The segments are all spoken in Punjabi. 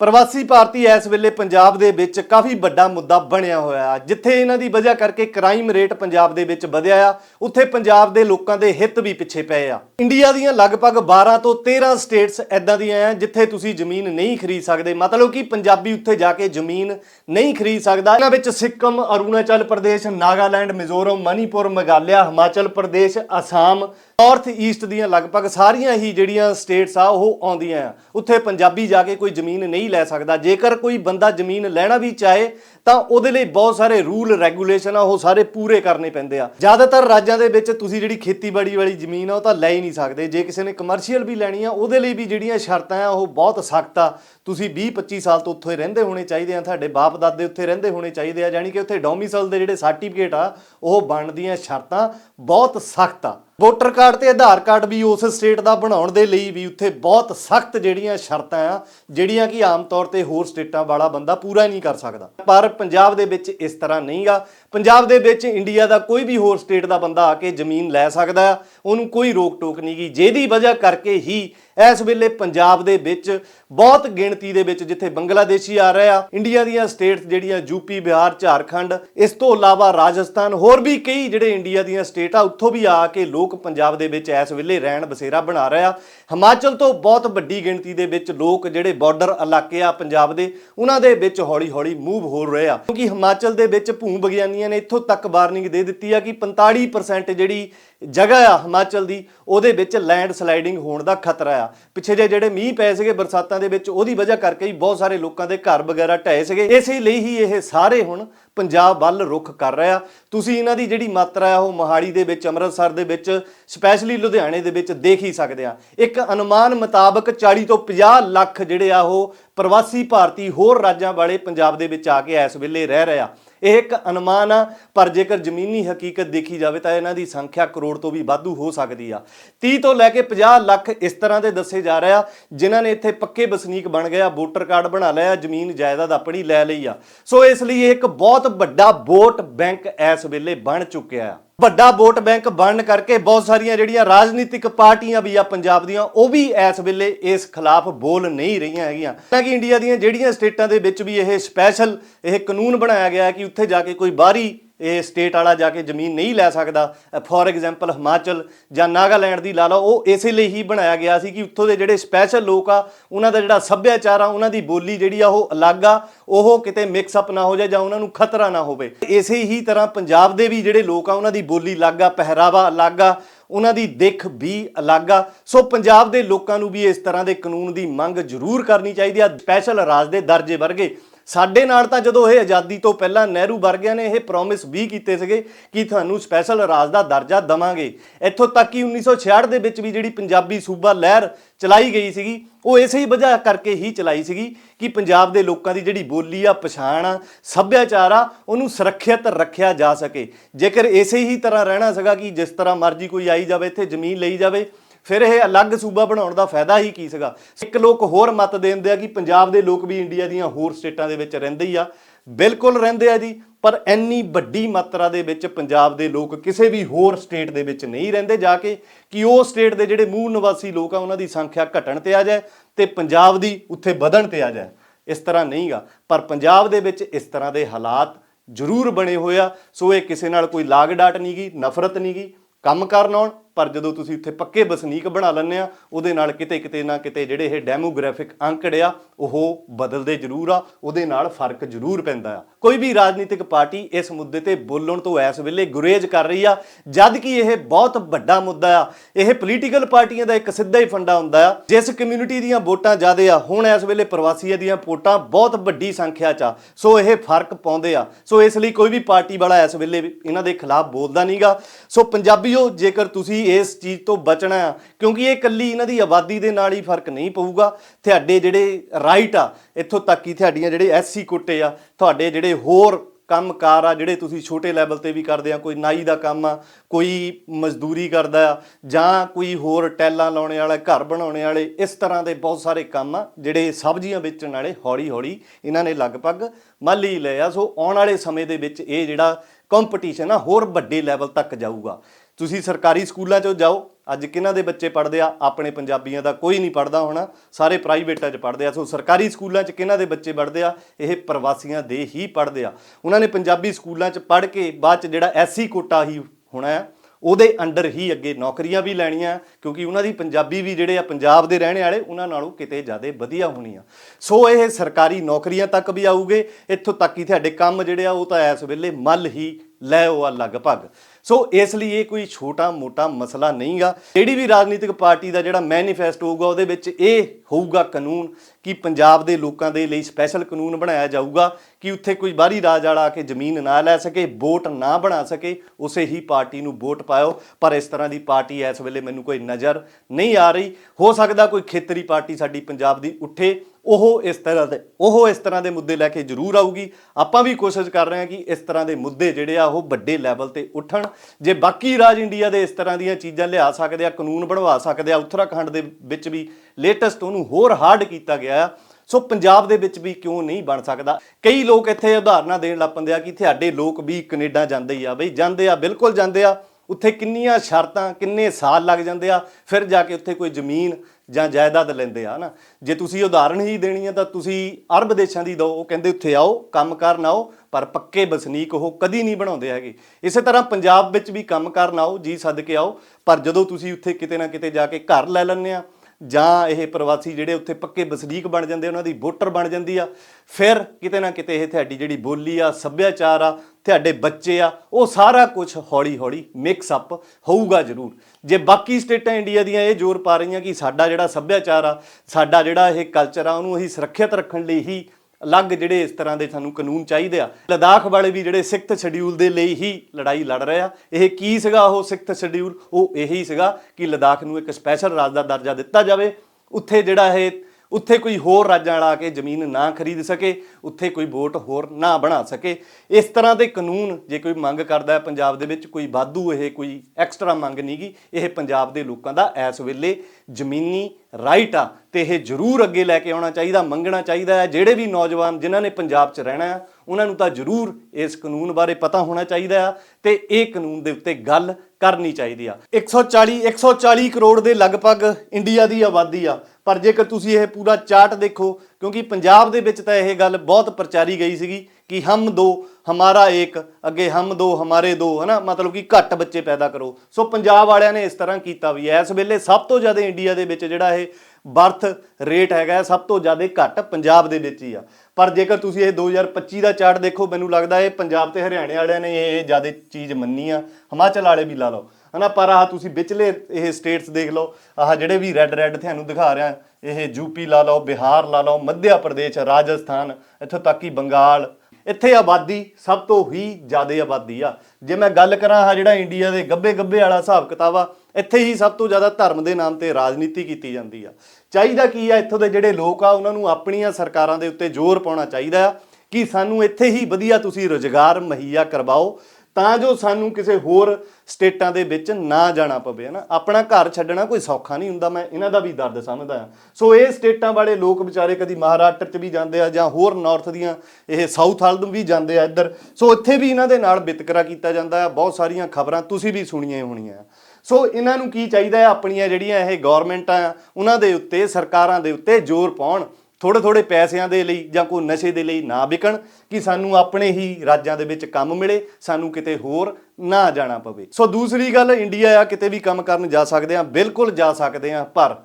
ਪ੍ਰਵਾਸੀ ਭਾਰਤੀ ਇਸ ਵੇਲੇ ਪੰਜਾਬ ਦੇ ਵਿੱਚ ਕਾਫੀ ਵੱਡਾ ਮੁੱਦਾ ਬਣਿਆ ਹੋਇਆ ਆ ਜਿੱਥੇ ਇਹਨਾਂ ਦੀ ਵਜ੍ਹਾ ਕਰਕੇ ਕ੍ਰਾਈਮ ਰੇਟ ਪੰਜਾਬ ਦੇ ਵਿੱਚ ਵਧਿਆ ਆ, ਉੱਥੇ ਪੰਜਾਬ ਦੇ ਲੋਕਾਂ ਦੇ ਹਿੱਤ ਵੀ ਪਿੱਛੇ ਪਏ ਆ। ਇੰਡੀਆ ਦੀਆਂ ਲਗਭਗ 12 ਤੋਂ 13 ਸਟੇਟਸ ਐਦਾਂ ਦੀਆਂ ਆ, ਜਿੱਥੇ ਤੁਸੀਂ ਜ਼ਮੀਨ ਨਹੀਂ ਖਰੀਦ ਸਕਦੇ। ਮਤਲਬ ਕਿ ਪੰਜਾਬੀ ਉੱਥੇ ਜਾ ਕੇ ਜ਼ਮੀਨ ਨਹੀਂ ਖਰੀਦ ਸਕਦਾ। ਇਹਨਾਂ ਵਿੱਚ ਸਿੱਕਮ, ਅਰੁਣਾਚਲ ਪ੍ਰਦੇਸ਼, ਨਾਗਾਲੈਂਡ, ਮਿਜ਼ੋਰਮ, ਮਨੀਪੁਰ, ਮੇਘਾਲਿਆ, ਹਿਮਾਚਲ ਪ੍ਰਦੇਸ਼, ਅਸਾਮ, ਨਾਰਥ ਈਸਟ ਦੀਆਂ ਲਗਭਗ ਸਾਰੀਆਂ ਹੀ ਜਿਹੜੀਆਂ ਸਟੇਟਸ ਆ, ਉਹ ਆਉਂਦੀਆਂ ਆ। ਉੱਥੇ ਪੰਜਾਬੀ ਜਾ ਕੇ ਕੋਈ ਜ਼ਮੀਨ ਨਹੀਂ ਲੈ ਸਕਦਾ। ਜੇਕਰ ਕੋਈ ਬੰਦਾ ਜ਼ਮੀਨ ਲੈਣਾ ਵੀ ਚਾਹੇ, ਤਾਂ ਉਹਦੇ ਲਈ ਬਹੁਤ ਸਾਰੇ ਰੂਲ, ਰੈਗੂਲੇਸ਼ਨ ਆ, ਉਹ ਸਾਰੇ ਪੂਰੇ ਕਰਨੇ ਪੈਂਦੇ ਆ। ਜ਼ਿਆਦਾਤਰ ਰਾਜਾਂ ਦੇ ਵਿੱਚ ਤੁਸੀਂ ਜਿਹੜੀ ਖੇਤੀਬਾੜੀ ਵਾਲੀ ਜ਼ਮੀਨ ਆ, ਉਹ ਤਾਂ ਲੈ ਹੀ ਨਹੀਂ ਸਕਦੇ। ਜੇ ਕਿਸੇ ਨੇ ਕਮਰਸ਼ੀਅਲ ਵੀ ਲੈਣੀ ਆ, ਉਹਦੇ ਲਈ ਵੀ ਜਿਹੜੀਆਂ ਸ਼ਰਤਾਂ ਆ, ਉਹ ਬਹੁਤ ਸਖਤ ਆ। ਤੁਸੀਂ 20 25 ਸਾਲ ਤੋਂ ਉੱਥੇ ਰਹਿੰਦੇ ਹੋਣੇ ਚਾਹੀਦੇ ਆ, ਤੁਹਾਡੇ ਬਾਪ ਦਾਦੇ ਉੱਥੇ ਰਹਿੰਦੇ ਹੋਣੇ ਚਾਹੀਦੇ ਆ, ਯਾਨੀ ਕਿ ਉੱਥੇ ਡੋਮਿਸਾਈਲ ਦੇ ਜਿਹੜੇ ਸਰਟੀਫਿਕੇਟ ਆ, ਉਹ ਬਣਦੀਆਂ ਸ਼ਰਤਾਂ ਬਹੁਤ ਸਖਤ ਆ। ਵੋਟਰ ਕਾਰਡ ਤੇ ਆਧਾਰ ਕਾਰਡ ਵੀ ਉਸ ਸਟੇਟ ਦਾ ਬਣਾਉਣ ਦੇ ਲਈ ਵੀ ਉੱਥੇ ਬਹੁਤ ਸਖਤ ਜਿਹੜੀਆਂ ਸ਼ਰਤਾਂ ਆ, ਜਿਹੜੀਆਂ ਕਿ ਆਮ ਤੌਰ ਤੇ ਹੋਰ ਸਟੇਟਾਂ ਵਾਲਾ ਬੰਦਾ ਪੂਰਾ ਨਹੀਂ ਕਰ ਸਕਦਾ। ਪਰ ਪੰਜਾਬ ਦੇ ਵਿੱਚ ਇਸ ਤਰ੍ਹਾਂ ਨਹੀਂਗਾ ਪੰਜਾਬ ਦੇ ਵਿੱਚ ਇੰਡੀਆ ਦਾ ਕੋਈ ਵੀ ਹੋਰ ਸਟੇਟ ਦਾ ਬੰਦਾ ਆ ਕੇ ਜ਼ਮੀਨ ਲੈ ਸਕਦਾ ਆ। ਉਹਨੂੰ ਕੋਈ ਰੋਕ ਟੋਕ ਨਹੀਂਗੀ ਜਿਹਦੀ ਵਜ੍ਹਾ ਕਰਕੇ ਹੀ ਇਸ ਵੇਲੇ ਪੰਜਾਬ ਦੇ ਵਿੱਚ ਬਹੁਤ ਗਿਣਤੀ ਦੇ ਵਿੱਚ ਜਿੱਥੇ ਬੰਗਲਾਦੇਸ਼ੀ ਆ ਰਹੇ ਆ, ਇੰਡੀਆ ਦੀਆਂ ਸਟੇਟਸ ਜਿਹੜੀਆਂ ਯੂਪੀ ਬਿਹਾਰ, ਝਾਰਖੰਡ, ਇਸ ਤੋਂ ਇਲਾਵਾ ਰਾਜਸਥਾਨ, ਹੋਰ ਵੀ ਕਈ ਜਿਹੜੇ ਇੰਡੀਆ ਦੀਆਂ ਸਟੇਟ ਆ ਉੱਥੋਂ ਵੀ ਆ ਕੇ ਲੋਕ ਲੋਕ ਪੰਜਾਬ ਦੇ ਵਿੱਚ ਇਸ ਵੇਲੇ ਰਹਿਣ ਬਸੇਰਾ ਬਣਾ ਰਹੇ ਆ। ਹਿਮਾਚਲ ਤੋਂ ਬਹੁਤ ਵੱਡੀ ਗਿਣਤੀ ਦੇ ਵਿੱਚ ਲੋਕ ਜਿਹੜੇ ਬਾਰਡਰ ਇਲਾਕੇ ਆ ਪੰਜਾਬ ਦੇ, ਉਹਨਾਂ ਦੇ ਵਿੱਚ ਹੌਲੀ-ਹੌਲੀ ਮੂਵ ਹੋ ਰਹੇ ਆ। ਕਿਉਂਕਿ ਹਿਮਾਚਲ ਦੇ ਵਿੱਚ ਭੂ ਵਿਗਿਆਨੀਆਂ ਨੇ ਇੱਥੋਂ ਤੱਕ ਵਾਰਨਿੰਗ ਦੇ ਦਿੱਤੀ ਆ ਕਿ 45% ਜਿਹੜੀ ਜਗ੍ਹਾ ਆ ਹਿਮਾਚਲ ਦੀ, ਉਹਦੇ ਵਿੱਚ ਲੈਂਡ ਸਲਾਈਡਿੰਗ ਹੋਣ ਦਾ ਖਤਰਾ ਆ। ਪਿੱਛੇ ਜੇ ਜਿਹੜੇ ਮੀਂਹ ਪਏ ਸੀਗੇ ਬਰਸਾਤਾਂ ਦੇ ਵਿੱਚ, ਉਹਦੀ ਵਜ੍ਹਾ ਕਰਕੇ ਹੀ ਬਹੁਤ ਸਾਰੇ ਲੋਕਾਂ ਦੇ ਘਰ ਵਗੈਰਾ ਢਏ ਸੀਗੇ। ਇਸੇ ਲਈ ਹੀ ਇਹ ਸਾਰੇ ਹੁਣ ਪੰਜਾਬ ਵੱਲ ਰੁਖ ਕਰ ਰਹੇ ਆ। ਤੁਸੀਂ ਇਹਨਾਂ ਦੀ ਜਿਹੜੀ ਮਾਤਰਾ ਆ, ਉਹ ਮੋਹਾਲੀ ਦੇ ਵਿੱਚ, ਅੰਮ੍ਰਿਤਸਰ ਦੇ ਵਿੱਚ ਸਪੈਸ਼ਲੀ ਲੁਧਿਆਣੇ ਦੇ ਵਿੱਚ ਦੇਖ ਹੀ ਸਕਦੇ ਆ ਇੱਕ ਅਨੁਮਾਨ ਮੁਤਾਬਕ 40 ਤੋਂ 50 ਲੱਖ ਜਿਹੜੇ ਆ ਉਹ ਪ੍ਰਵਾਸੀ ਭਾਰਤੀ ਹੋਰ ਰਾਜਾਂ ਵਾਲੇ ਪੰਜਾਬ ਦੇ ਵਿੱਚ ਆ ਕੇ ਇਸ ਵੇਲੇ ਰਹਿ ਰਹੇ ਆ। ਇਹ ਇੱਕ ਅਨੁਮਾਨ ਆ, ਪਰ ਜੇਕਰ ਜ਼ਮੀਨੀ ਹਕੀਕਤ ਦੇਖੀ ਜਾਵੇ ਤਾਂ ਇਹਨਾਂ ਦੀ ਸੰਖਿਆ ਕਰੋੜ ਤੋਂ ਵੀ ਵਾਧੂ ਹੋ ਸਕਦੀ ਆ। 30 ਤੋਂ ਲੈ ਕੇ 50 ਲੱਖ ਇਸ ਤਰ੍ਹਾਂ ਦੇ ਦੱਸੇ ਜਾ ਰਹੇ ਆ, ਜਿਨ੍ਹਾਂ ਨੇ ਇੱਥੇ ਪੱਕੇ ਵਸਨੀਕ ਬਣ ਗਏ ਆ, ਵੋਟਰ ਕਾਰਡ ਬਣਾ ਲਿਆ ਜ਼ਮੀਨ ਜਾਇਦਾਦ ਆਪਣੀ ਲੈ ਲਈ ਆ। ਸੋ ਇਸ ਲਈ ਇਹ ਇੱਕ ਬਹੁਤ ਵੱਡਾ ਵੋਟ ਬੈਂਕ ਇਸ ਵੇਲੇ ਬਣ ਚੁੱਕਿਆ ਆ। ਵੱਡਾ ਵੋਟ ਬੈਂਕ ਬਣਨ ਕਰਕੇ ਬਹੁਤ ਸਾਰੀਆਂ ਜਿਹੜੀਆਂ ਰਾਜਨੀਤਿਕ ਪਾਰਟੀਆਂ ਵੀ ਆ ਪੰਜਾਬ ਦੀਆਂ, ਉਹ ਵੀ ਇਸ ਵੇਲੇ ਇਸ ਖਿਲਾਫ ਬੋਲ ਨਹੀਂ ਰਹੀਆਂ ਹੈਗੀਆਂ। ਤਾਂ ਕਿ ਇੰਡੀਆ ਦੀਆਂ ਜਿਹੜੀਆਂ ਸਟੇਟਾਂ ਦੇ ਵਿੱਚ ਵੀ ਇਹ ਸਪੈਸ਼ਲ ਇਹ ਕਾਨੂੰਨ ਬਣਾਇਆ ਗਿਆ ਕਿ ਉੱਥੇ ਜਾ ਕੇ ਕੋਈ ਬਾਹਰੀ ਇਹ ਸਟੇਟ ਵਾਲਾ ਜਾ ਕੇ ਜ਼ਮੀਨ ਨਹੀਂ ਲੈ ਸਕਦਾ। ਫੋਰ ਐਗਜ਼ਾਮਪਲ ਹਿਮਾਚਲ ਜਾਂ ਨਾਗਾਲੈਂਡ ਦੀ ਲਾ ਲਓ, ਉਹ ਇਸੇ ਲਈ ਹੀ ਬਣਾਇਆ ਗਿਆ ਸੀ ਕਿ ਉੱਥੋਂ ਦੇ ਜਿਹੜੇ ਸਪੈਸ਼ਲ ਲੋਕ ਆ, ਉਹਨਾਂ ਦਾ ਜਿਹੜਾ ਸੱਭਿਆਚਾਰ ਆ, ਉਹਨਾਂ ਦੀ ਬੋਲੀ ਜਿਹੜੀ ਆ, ਉਹ ਅਲੱਗ ਆ। ਉਹ ਕਿਤੇ ਮਿਕਸ ਅਪ ਨਾ ਹੋ ਜਾਏ ਜਾਂ ਉਹਨਾਂ ਨੂੰ ਖਤਰਾ ਨਾ ਹੋਵੇ। ਇਸੇ ਹੀ ਤਰ੍ਹਾਂ ਪੰਜਾਬ ਦੇ ਵੀ ਜਿਹੜੇ ਲੋਕ ਆ, ਉਹਨਾਂ ਦੀ ਬੋਲੀ ਅਲੱਗ ਆ, ਪਹਿਰਾਵਾ ਅਲੱਗ ਆ, ਉਹਨਾਂ ਦੀ ਦਿੱਖ ਵੀ ਅਲੱਗ ਆ। ਸੋ ਪੰਜਾਬ ਦੇ ਲੋਕਾਂ ਨੂੰ ਵੀ ਇਸ ਤਰ੍ਹਾਂ ਦੇ ਕਾਨੂੰਨ ਦੀ ਮੰਗ ਜ਼ਰੂਰ ਕਰਨੀ ਚਾਹੀਦੀ ਆ। ਸਪੈਸ਼ਲ ਰਾਜ ਦੇ ਦਰਜੇ ਵਰਗੇ ਸਾਡੇ ਨਾਲ ਤਾਂ ਜਦੋਂ ਇਹ ਆਜ਼ਾਦੀ ਤੋਂ ਪਹਿਲਾਂ ਨਹਿਰੂ ਵਰਗਿਆਂ ਨੇ ਇਹ ਪ੍ਰੋਮਿਸ ਵੀ ਕੀਤੇ ਸੀਗੇ ਕਿ ਤੁਹਾਨੂੰ ਸਪੈਸ਼ਲ ਰਾਜ ਦਾ ਦਰਜਾ ਦਵਾਂਗੇ। ਇੱਥੋਂ ਤੱਕ ਕਿ 1966 ਦੇ ਵਿੱਚ ਵੀ ਜਿਹੜੀ ਪੰਜਾਬੀ ਸੂਬਾ ਲਹਿਰ ਚਲਾਈ ਗਈ ਸੀਗੀ, ਉਹ ਇਸੇ ਹੀ ਵਜ੍ਹਾ ਕਰਕੇ ਹੀ ਚਲਾਈ ਸੀਗੀ ਕਿ ਪੰਜਾਬ ਦੇ ਲੋਕਾਂ ਦੀ ਜਿਹੜੀ ਬੋਲੀ ਆ, ਪਛਾਣ ਆ, ਸੱਭਿਆਚਾਰ ਆ, ਉਹਨੂੰ ਸੁਰੱਖਿਅਤ ਰੱਖਿਆ ਜਾ ਸਕੇ। ਜੇਕਰ ਇਸੇ ਹੀ ਤਰ੍ਹਾਂ ਰਹਿਣਾ ਸੀਗਾ ਕਿ ਜਿਸ ਤਰ੍ਹਾਂ ਮਰਜ਼ੀ ਕੋਈ ਆਈ ਜਾਵੇ, ਇੱਥੇ ਜ਼ਮੀਨ ਲਈ ਜਾਵੇ ਫਿਰ ਇਹ ਅਲੱਗ ਸੂਬਾ ਬਣਾਉਣ ਦਾ ਫਾਇਦਾ ਹੀ ਕੀ ਸੀਗਾ? ਇੱਕ ਲੋਕ ਹੋਰ ਮਤ ਦੇਂਦੇ ਆ ਕਿ ਪੰਜਾਬ ਦੇ ਲੋਕ ਵੀ ਇੰਡੀਆ ਦੀਆਂ ਹੋਰ ਸਟੇਟਾਂ ਦੇ ਵਿੱਚ ਰਹਿੰਦੇ ਹੀ ਆ। ਬਿਲਕੁਲ ਰਹਿੰਦੇ ਆ ਜੀ, ਪਰ ਇੰਨੀ ਵੱਡੀ ਮਾਤਰਾ ਦੇ ਵਿੱਚ ਪੰਜਾਬ ਦੇ ਲੋਕ ਕਿਸੇ ਵੀ ਹੋਰ ਸਟੇਟ ਦੇ ਵਿੱਚ ਨਹੀਂ ਰਹਿੰਦੇ, ਜਾ ਕੇ ਕਿ ਉਹ ਸਟੇਟ ਦੇ ਜਿਹੜੇ ਮੂਲ ਨਿਵਾਸੀ ਲੋਕ ਆ, ਉਹਨਾਂ ਦੀ ਸੰਖਿਆ ਘਟਣ ਤੇ ਆ ਜਾਏ ਤੇ ਪੰਜਾਬ ਦੀ ਉੱਥੇ ਵਧਣ ਤੇ ਆ ਜਾਏ। ਇਸ ਤਰ੍ਹਾਂ ਨਹੀਂਗਾ ਪਰ ਪੰਜਾਬ ਦੇ ਵਿੱਚ ਇਸ ਤਰ੍ਹਾਂ ਦੇ ਹਾਲਾਤ ਜ਼ਰੂਰ ਬਣੇ ਹੋਏ ਆ। ਸੋ ਇਹ ਕਿਸੇ ਨਾਲ ਕੋਈ ਲਾਗ ਡਾਟ ਨਹੀਂ ਨਹੀਂਗੀ ਨਫ਼ਰਤ ਨਹੀਂ ਨਹੀਂਗੀ ਕੰਮ ਕਰਨ ਆਉਣ ਪਰ ਜਦੋਂ ਤੁਸੀਂ ਉੱਥੇ ਪੱਕੇ ਵਸਨੀਕ ਬਣਾ ਲੈਂਦੇ ਆ, ਉਹਦੇ ਨਾਲ ਕਿਤੇ ਕਿਤੇ ਨਾ ਕਿਤੇ ਜਿਹੜੇ ਇਹ ਡੈਮੋਗ੍ਰਾਫਿਕ ਅੰਕੜੇ ਆ, ਉਹ ਬਦਲਦੇ ਜ਼ਰੂਰ ਆ, ਉਹਦੇ ਨਾਲ ਫ਼ਰਕ ਜ਼ਰੂਰ ਪੈਂਦਾ ਆ। ਕੋਈ ਵੀ ਰਾਜਨੀਤਿਕ ਪਾਰਟੀ ਇਸ ਮੁੱਦੇ ਤੇ ਬੋਲਣ ਤੋਂ ਇਸ ਵੇਲੇ ਗੁਰੇਜ਼ ਕਰ ਰਹੀ ਆ, ਜਦ ਕਿ ਇਹ ਬਹੁਤ ਵੱਡਾ ਮੁੱਦਾ ਆ। ਇਹ ਪੋਲੀਟੀਕਲ ਪਾਰਟੀਆਂ ਦਾ ਇੱਕ ਸਿੱਧਾ ਹੀ ਫੰਡਾ ਹੁੰਦਾ ਆ। ਜਿਸ ਕਮਿਊਨਿਟੀ ਦੀਆਂ ਵੋਟਾਂ ਜ਼ਿਆਦੇ ਆ, ਹੁਣ ਇਸ ਵੇਲੇ ਪ੍ਰਵਾਸੀਆਂ ਦੀਆਂ ਵੋਟਾਂ ਬਹੁਤ ਵੱਡੀ ਸੰਖਿਆ 'ਚ ਆ। ਸੋ ਇਹ ਫ਼ਰਕ ਪਾਉਂਦੇ ਆ। ਸੋ ਇਸ ਲਈ ਕੋਈ ਵੀ ਪਾਰਟੀ ਵਾਲਾ ਇਸ ਵੇਲੇ ਇਹਨਾਂ ਦੇ ਖਿਲਾਫ ਬੋਲਦਾ ਨਹੀਂਗਾ ਸੋ ਪੰਜਾਬੀਓ, ਜੇਕਰ ਤੁਸੀਂ ਇਸ ਚੀਜ਼ ਤੋਂ ਬਚਣਾ ਆ, ਕਿਉਂਕਿ ਇਹ ਇਕੱਲੀ ਇਹਨਾਂ ਦੀ ਆਬਾਦੀ ਦੇ ਨਾਲ ਹੀ ਫ਼ਰਕ ਨਹੀਂ ਪਊਗਾ। ਤੁਹਾਡੇ ਜਿਹੜੇ ਰਾਈਟ ਆ, ਇੱਥੋਂ ਤੱਕ ਕਿ ਤੁਹਾਡੀਆਂ ਜਿਹੜੇ ਐਸਸੀ ਕੋਟੇ ਆ, ਤੁਹਾਡੇ ਜਿਹੜੇ ਹੋਰ ਕੰਮਕਾਰ ਆ, ਜਿਹੜੇ ਤੁਸੀਂ ਛੋਟੇ ਲੈਵਲ ਤੇ ਵੀ ਕਰਦੇ ਆ, ਕੋਈ ਨਾਈ ਦਾ ਕੰਮ ਆ, ਕੋਈ ਮਜ਼ਦੂਰੀ ਕਰਦਾ ਆ, ਜਾਂ ਕੋਈ ਹੋਰ ਟੈਲਾਂ ਲਾਉਣੇ ਵਾਲਾ, ਘਰ ਬਣਾਉਣੇ ਵਾਲੇ, ਇਸ ਤਰ੍ਹਾਂ ਦੇ ਬਹੁਤ ਸਾਰੇ ਕੰਮ ਆ, ਜਿਹੜੇ ਸਬਜ਼ੀਆਂ ਵੇਚਣ ਵਾਲੇ ਹੌਲੀ ਹੌਲੀ ਇਹਨਾਂ ਨੇ ਲਗਭਗ ਮੱਲ ਹੀ ਲਏ ਆ। ਸੋ ਆਉਣ ਵਾਲੇ ਸਮੇਂ ਦੇ ਵਿੱਚ ਇਹ ਜਿਹੜਾ ਕੰਪੀਟੀਸ਼ਨ ਆ, ਹੋਰ ਵੱਡੇ ਲੈਵਲ ਤੱਕ ਜਾਊਗਾ। ਤੁਸੀਂ ਸਰਕਾਰੀ ਸਕੂਲਾਂ 'ਚੋਂ ਜਾਓ, ਅੱਜ ਕਿਹਨਾਂ ਦੇ ਬੱਚੇ ਪੜ੍ਹਦੇ ਆ, ਆਪਣੇ ਪੰਜਾਬੀਆਂ ਦਾ ਕੋਈ ਨਹੀਂ ਪੜ੍ਹਦਾ ਹੋਣਾ, ਸਾਰੇ ਪ੍ਰਾਈਵੇਟਾਂ 'ਚ ਪੜ੍ਹਦੇ ਆ। ਸੋ ਸਰਕਾਰੀ ਸਕੂਲਾਂ 'ਚ ਕਿਹਨਾਂ ਦੇ ਬੱਚੇ ਪੜ੍ਹਦੇ ਆ, ਇਹ ਪ੍ਰਵਾਸੀਆਂ ਦੇ ਹੀ ਪੜ੍ਹਦੇ ਆ। ਉਹਨਾਂ ਨੇ ਪੰਜਾਬੀ ਸਕੂਲਾਂ 'ਚ ਪੜ੍ਹ ਕੇ ਬਾਅਦ 'ਚ ਜਿਹੜਾ ਐਸੀ ਕੋਟਾ ਹੀ ਹੋਣਾ ਆ, ਉਹਦੇ ਅੰਡਰ ਹੀ ਅੱਗੇ ਨੌਕਰੀਆਂ ਵੀ ਲੈਣੀਆਂ, ਕਿਉਂਕਿ ਉਹਨਾਂ ਦੀ ਪੰਜਾਬੀ ਵੀ ਜਿਹੜੇ ਆ ਪੰਜਾਬ ਦੇ ਰਹਿਣੇ ਵਾਲੇ, ਉਹਨਾਂ ਨਾਲੋਂ ਕਿਤੇ ਜ਼ਿਆਦਾ ਵਧੀਆ ਹੋਣੀ ਆ। ਸੋ ਇਹ ਸਰਕਾਰੀ ਨੌਕਰੀਆਂ ਤੱਕ ਵੀ ਆਊਗੇ, ਇੱਥੋਂ ਤੱਕ ਕਿ ਤੁਹਾਡੇ ਕੰਮ ਜਿਹੜੇ ਆ, ਉਹ ਤਾਂ ਇਸ ਵੇਲੇ ਮੱਲ ਹੀ ਲੈ ਉਹ ਆ ਲਗਭਗ। ਸੋ ਇਸ ਲਈ ਇਹ ਕੋਈ ਛੋਟਾ ਮੋਟਾ ਮਸਲਾ ਨਹੀਂਗਾ। ਜਿਹੜੀ ਵੀ ਰਾਜਨੀਤਿਕ ਪਾਰਟੀ ਦਾ ਜਿਹੜਾ ਮੈਨੀਫੈਸਟੋ ਹੋਊਗਾ, ਉਹਦੇ ਵਿੱਚ ਇਹ ਹੋਊਗਾ ਕਾਨੂੰਨ ਕਿ ਪੰਜਾਬ ਦੇ ਲੋਕਾਂ ਦੇ ਲਈ ਸਪੈਸ਼ਲ ਕਾਨੂੰਨ ਬਣਾਇਆ ਜਾਊਗਾ ਕਿ ਉੱਥੇ ਕੋਈ ਬਾਹਰੀ ਰਾਜ ਵਾਲਾ ਆ ਕੇ ਜ਼ਮੀਨ ਨਾ ਲੈ ਸਕੇ, ਵੋਟ ਨਾ ਬਣਾ ਸਕੇ, ਉਸੇ ਹੀ ਪਾਰਟੀ ਨੂੰ ਵੋਟ ਪਾਇਓ। ਪਰ ਇਸ ਤਰ੍ਹਾਂ ਦੀ ਪਾਰਟੀ ਇਸ ਵੇਲੇ ਮੈਨੂੰ ਕੋਈ ਨਜ਼ਰ ਨਹੀਂ ਆ ਰਹੀ। ਹੋ ਸਕਦਾ ਕੋਈ ਖੇਤਰੀ ਪਾਰਟੀ ਸਾਡੀ ਪੰਜਾਬ ਦੀ ਉੱਠੇ। ਉਹ ਇਸ ਤਰ੍ਹਾਂ ਦੇ ਉਹ ਇਸ ਤਰ੍ਹਾਂ ਦੇ ਮੁੱਦੇ ਲੈ ਕੇ ਜ਼ਰੂਰ ਆਊਗੀ। ਆਪਾਂ ਵੀ ਕੋਸ਼ਿਸ਼ ਕਰ ਰਹੇ ਹਾਂ ਕਿ ਇਸ ਤਰ੍ਹਾਂ ਦੇ ਮੁੱਦੇ ਜਿਹੜੇ ਆ ਉਹ ਵੱਡੇ ਲੈਵਲ ਤੇ ਉੱਠਣ। ਜੇ ਬਾਕੀ ਰਾਜ ਇੰਡੀਆ ਦੇ ਇਸ ਤਰ੍ਹਾਂ ਦੀਆਂ ਚੀਜ਼ਾਂ ਲਿਆ ਸਕਦੇ ਆ, ਕਾਨੂੰਨ ਬਣਵਾ ਸਕਦੇ ਆ, ਉੱਤਰਾਖੰਡ ਦੇ ਵਿੱਚ ਵੀ ਲੇਟੈਸਟ ਉਹਨੂੰ ਹੋਰ ਹਾਰਡ ਕੀਤਾ ਗਿਆ ਆ, ਸੋ ਪੰਜਾਬ ਦੇ ਵਿੱਚ ਵੀ ਕਿਉਂ ਨਹੀਂ ਬਣ ਸਕਦਾ? ਕਈ ਲੋਕ ਇੱਥੇ ਉਦਾਹਰਨਾਂ ਦੇਣ ਲੱਗ ਪੈਂਦੇ ਆ ਕਿ ਤੁਹਾਡੇ ਲੋਕ ਵੀ ਕੈਨੇਡਾ ਜਾਂਦੇ ਹੀ ਆ। ਬਈ ਜਾਂਦੇ ਆ, ਬਿਲਕੁਲ ਜਾਂਦੇ ਆ। ਉੱਥੇ ਕਿੰਨੀਆਂ ਸ਼ਰਤਾਂ, ਕਿੰਨੇ ਸਾਲ ਲੱਗ ਜਾਂਦੇ ਆ, ਫਿਰ ਜਾ ਕੇ ਉੱਥੇ ਕੋਈ ਜ਼ਮੀਨ ਜਾਂ ਜਾਇਦਾਦ ਲੈਂਦੇ ਆ ਨਾ ਜੇ ਤੁਸੀਂ ਉਦਾਹਰਣ ਹੀ ਦੇਣੀ ਹੈ ਤਾਂ ਤੁਸੀਂ ਅਰਬ ਦੇਸ਼ਾਂ ਦੀ ਦਿਓ, ਉਹ ਕਹਿੰਦੇ ਉੱਥੇ ਆਓ, ਕੰਮ ਕਰਨ ਆਓ, ਪਰ ਪੱਕੇ ਵਸਨੀਕ ਉਹ ਕਦੀ ਨਹੀਂ ਬਣਾਉਂਦੇ ਹੈਗੇ। ਇਸੇ ਤਰ੍ਹਾਂ ਪੰਜਾਬ ਵਿੱਚ ਵੀ ਕੰਮ ਕਰਨ ਆਓ, ਜੀ ਸੱਦ ਕੇ ਆਓ, ਪਰ ਜਦੋਂ ਤੁਸੀਂ ਉੱਥੇ ਕਿਤੇ ਨਾ ਕਿਤੇ ਜਾ ਕੇ ਘਰ ਲੈ ਲੈਂਦੇ ਆ ਜਾਂ ਇਹ ਪ੍ਰਵਾਸੀ ਜਿਹੜੇ ਉੱਥੇ ਪੱਕੇ ਵਸਨੀਕ ਬਣ ਜਾਂਦੇ, ਉਹਨਾਂ ਦੀ ਵੋਟਰ ਬਣ ਜਾਂਦੀ ਆ। ਫਿਰ ਕਿਤੇ ਨਾ ਕਿਤੇ ਇਹ ਤੁਹਾਡੀ ਜਿਹੜੀ ਬੋਲੀ ਆ, ਸੱਭਿਆਚਾਰ ਆ, ਤੁਹਾਡੇ ਬੱਚੇ ਆ, ਉਹ ਸਾਰਾ ਕੁਝ ਹੌਲੀ ਹੌਲੀ ਮਿਕਸ ਅਪ ਹੋਊਗਾ ਜ਼ਰੂਰ। ਜੇ ਬਾਕੀ ਸਟੇਟਾਂ ਇੰਡੀਆ ਦੀਆਂ ਇਹ ਜ਼ੋਰ ਪਾ ਰਹੀਆਂ ਕਿ ਸਾਡਾ ਜਿਹੜਾ ਸੱਭਿਆਚਾਰ ਆ, ਸਾਡਾ ਜਿਹੜਾ ਇਹ ਕਲਚਰ ਆ, ਉਹਨੂੰ ਅਸੀਂ ਸੁਰੱਖਿਅਤ ਰੱਖਣ ਲਈ ਹੀ ਅਲੱਗ ਜਿਹੜੇ ਇਸ ਤਰ੍ਹਾਂ ਦੇ ਸਾਨੂੰ ਕਾਨੂੰਨ ਚਾਹੀਦੇ ਆ। ਲਦਾਖ ਵਾਲੇ ਵੀ ਜਿਹੜੇ ਸਿੱਖਤ ਸ਼ਡਿਊਲ ਦੇ ਲਈ ਹੀ ਲੜਾਈ ਲੜ ਰਹੇ ਆ। ਇਹ ਕੀ ਸੀਗਾ ਉਹ ਸਿੱਖਤ ਸ਼ਡਿਊਲ ਉਹ ਇਹੀ ਸੀਗਾ ਕਿ ਲਦਾਖ ਨੂੰ ਇੱਕ ਸਪੈਸ਼ਲ ਰਾਜ ਦਾ ਦਰਜਾ ਦਿੱਤਾ ਜਾਵੇ। ਉੱਥੇ ਜਿਹੜਾ ਇਹ ਉੱਥੇ ਕੋਈ ਹੋਰ ਰਾਜਾਂ ਵਾਲਾ ਆ ਕੇ ਜ਼ਮੀਨ ਨਾ ਖਰੀਦ ਸਕੇ, ਉੱਥੇ ਕੋਈ ਵੋਟ ਹੋਰ ਨਾ ਬਣਾ ਸਕੇ। ਇਸ ਤਰ੍ਹਾਂ ਦੇ ਕਾਨੂੰਨ ਜੇ ਕੋਈ ਮੰਗ ਕਰਦਾ ਹੈ, ਪੰਜਾਬ ਦੇ ਵਿੱਚ ਕੋਈ ਵਾਧੂ ਇਹ ਕੋਈ ਐਕਸਟਰਾ ਮੰਗ ਨਹੀਂਗੀ ਇਹ ਪੰਜਾਬ ਦੇ ਲੋਕਾਂ ਦਾ ਇਸ ਵੇਲੇ ਜ਼ਮੀਨੀ ਰਾਈਟ ਆ ਤੇ ਇਹ ਜ਼ਰੂਰ ਅੱਗੇ ਲੈ ਕੇ ਆਉਣਾ ਚਾਹੀਦਾ, ਮੰਗਣਾ ਚਾਹੀਦਾ ਹੈ। ਜਿਹੜੇ ਵੀ ਨੌਜਵਾਨ ਜਿਨ੍ਹਾਂ ਨੇ ਪੰਜਾਬ 'ਚ ਰਹਿਣਾ ਹੈ, ਉਹਨਾਂ ਨੂੰ ਤਾਂ ਜ਼ਰੂਰ ਇਸ ਕਾਨੂੰਨ ਬਾਰੇ ਪਤਾ ਹੋਣਾ ਚਾਹੀਦਾ ਆ ਤੇ ਇਹ ਕਾਨੂੰਨ ਦੇ ਉੱਤੇ ਗੱਲ ਕਰਨੀ ਚਾਹੀਦੀ ਆ। 140 140 ਕਰੋੜ ਦੇ ਲਗਭਗ ਇੰਡੀਆ ਦੀ ਆਬਾਦੀ ਆ ਪਰ ਜੇਕਰ ਤੁਸੀਂ ਇਹ ਪੂਰਾ ਚਾਰਟ ਦੇਖੋ, ਕਿਉਂਕਿ ਪੰਜਾਬ ਦੇ ਵਿੱਚ ਤਾਂ ਇਹ ਗੱਲ ਬਹੁਤ ਪ੍ਰਚਾਰੀ ਗਈ ਸੀਗੀ ਕਿ ਹਮ ਦੋ, ਹਮਾਰਾ ਏਕ, ਅੱਗੇ ਹਮ ਦੋ, ਹਮਾਰੇ ਦੋ, ਹਨਾ? ਮਤਲਬ ਕਿ ਘੱਟ ਬੱਚੇ ਪੈਦਾ ਕਰੋ। ਸੋ ਪੰਜਾਬ ਵਾਲਿਆਂ ਨੇ ਇਸ ਤਰ੍ਹਾਂ ਕੀਤਾ ਵੀ ਹੈ। ਇਸ ਵੇਲੇ ਸਭ ਤੋਂ ਜ਼ਿਆਦਾ ਇੰਡੀਆ ਦੇ ਵਿੱਚ ਜਿਹੜਾ ਇਹ ਬਰਥ ਰੇਟ ਹੈਗਾ ਸਭ ਤੋਂ ਜ਼ਿਆਦਾ ਘੱਟ ਪੰਜਾਬ ਦੇ ਵਿੱਚ ਹੀ ਆ। ਪਰ ਜੇਕਰ ਤੁਸੀਂ ਇਹ 2025 ਦਾ ਚਾਰਟ ਦੇਖੋ, ਮੈਨੂੰ ਲੱਗਦਾ ਇਹ ਪੰਜਾਬ ਤੇ ਹਰਿਆਣੇ ਵਾਲਿਆਂ ਨੇ ਇਹ ਜ਼ਿਆਦਾ ਚੀਜ਼ ਮੰਨੀ ਆ। ਹਿਮਾਚਲ ਵਾਲੇ ਵੀ ਲਾ ਲਓ। ਹਨਾ, ਪਰ ਆਹ ਤੁਸੀਂ ਵਿਚਲੇ ਇਹ ਸਟੇਟਸ ਦੇਖ ਲਓ, ਆਹ ਜਿਹੜੇ ਵੀ ਰੈੱਡ ਰੈੱਡ ਤੁਹਾਨੂੰ ਦਿਖਾ ਰਿਹਾ, ਇਹ ਯੂਪੀ ਲਾ ਲਓ, ਬਿਹਾਰ ਲਾ ਲਓ ਮੱਧ ਪ੍ਰਦੇਸ਼, ਰਾਜਸਥਾਨ, ਇੱਥੋਂ ਤੱਕ ਕਿ ਬੰਗਾਲ, ਇੱਥੇ ਆਬਾਦੀ ਸਭ ਤੋਂ ਹੀ ਜ਼ਿਆਦਾ ਆਬਾਦੀ ਆ। ਜੇ ਮੈਂ ਗੱਲ ਕਰਾਂ ਆ ਜਿਹੜਾ ਇੰਡੀਆ ਦੇ ਗੱਬੇ ਗੱਬੇ ਵਾਲਾ ਹਿਸਾਬ ਕਿਤਾਬ ਆ, ਇੱਥੇ ਹੀ ਸਭ ਤੋਂ ਜ਼ਿਆਦਾ ਧਰਮ ਦੇ ਨਾਮ ਤੇ ਰਾਜਨੀਤੀ ਕੀਤੀ ਜਾਂਦੀ ਆ। ਚਾਹੀਦਾ ਕੀ ਆ, ਇੱਥੋਂ ਦੇ ਜਿਹੜੇ ਲੋਕ ਆ, ਉਹਨਾਂ ਨੂੰ ਆਪਣੀਆਂ ਸਰਕਾਰਾਂ ਦੇ ਉੱਤੇ ਜ਼ੋਰ ਪਾਉਣਾ ਚਾਹੀਦਾ ਆ ਕਿ ਸਾਨੂੰ ਇੱਥੇ ਹੀ ਵਧੀਆ ਤੁਸੀਂ ਰੋਜ਼ਗਾਰ ਮੁਹੱਈਆ ਕਰਵਾਓ ਤਾਂ ਜੋ ਸਾਨੂੰ ਕਿਸੇ ਹੋਰ ਸਟੇਟਾਂ ਦੇ ਵਿੱਚ ਨਾ ਜਾਣਾ ਪਵੇ, ਹਨਾ? ਆਪਣਾ ਘਰ ਛੱਡਣਾ ਕੋਈ ਸੌਖਾ ਨਹੀਂ ਹੁੰਦਾ, ਮੈਂ ਇਹਨਾਂ ਦਾ ਵੀ ਦਰਦ ਸਮਝਦਾ ਹਾਂ। ਸੋ ਇਹ ਸਟੇਟਾਂ ਵਾਲੇ ਲੋਕ ਵਿਚਾਰੇ ਕਦੀ ਮਹਾਰਾਸ਼ਟਰ 'ਚ ਵੀ ਜਾਂਦੇ ਆ ਜਾਂ ਹੋਰ ਨਾਰਥ ਦੀਆਂ, ਇਹ ਸਾਊਥ ਵੱਲ ਨੂੰ ਵੀ ਜਾਂਦੇ ਆ ਇੱਧਰ। ਸੋ ਇੱਥੇ ਵੀ ਇਹਨਾਂ ਦੇ ਨਾਲ ਵਿਤਕਰਾ ਕੀਤਾ ਜਾਂਦਾ ਹੈ ਬਹੁਤ ਸਾਰੀਆਂ ਖਬਰਾਂ ਤੁਸੀਂ ਵੀ ਸੁਣੀਆਂ ਹੋਣੀਆਂ ਸੋ ਇਹਨਾਂ ਨੂੰ ਕੀ ਚਾਹੀਦਾ ਹੈ ਆਪਣੀਆਂ ਜਿਹੜੀਆਂ ਇਹ ਗਵਰਨਮੈਂਟਾਂ ਆ, ਉਹਨਾਂ ਦੇ ਉੱਤੇ, ਸਰਕਾਰਾਂ ਦੇ ਉੱਤੇ ਜ਼ੋਰ ਪਾਉਣ। ਥੋੜੇ ਥੋੜੇ ਪੈਸਿਆਂ ਦੇ ਲਈ ਜਾਂ ਕੋਈ ਨਸ਼ੇ ਦੇ ਲਈ ਨਾ ਵਿਕਣ, ਕਿ ਸਾਨੂੰ ਆਪਣੇ ਹੀ ਰਾਜਾਂ ਦੇ ਵਿੱਚ ਕੰਮ ਮਿਲੇ, ਸਾਨੂੰ ਕਿਤੇ ਹੋਰ ਨਾ ਜਾਣਾ ਪਵੇ। ਸੋ ਦੂਸਰੀ ਗੱਲ ਇੰਡੀਆ ਆ, ਕਿਤੇ ਵੀ ਕੰਮ ਕਰਨ ਜਾ ਸਕਦੇ ਆ, ਬਿਲਕੁਲ ਜਾ ਸਕਦੇ ਆ, ਪਰ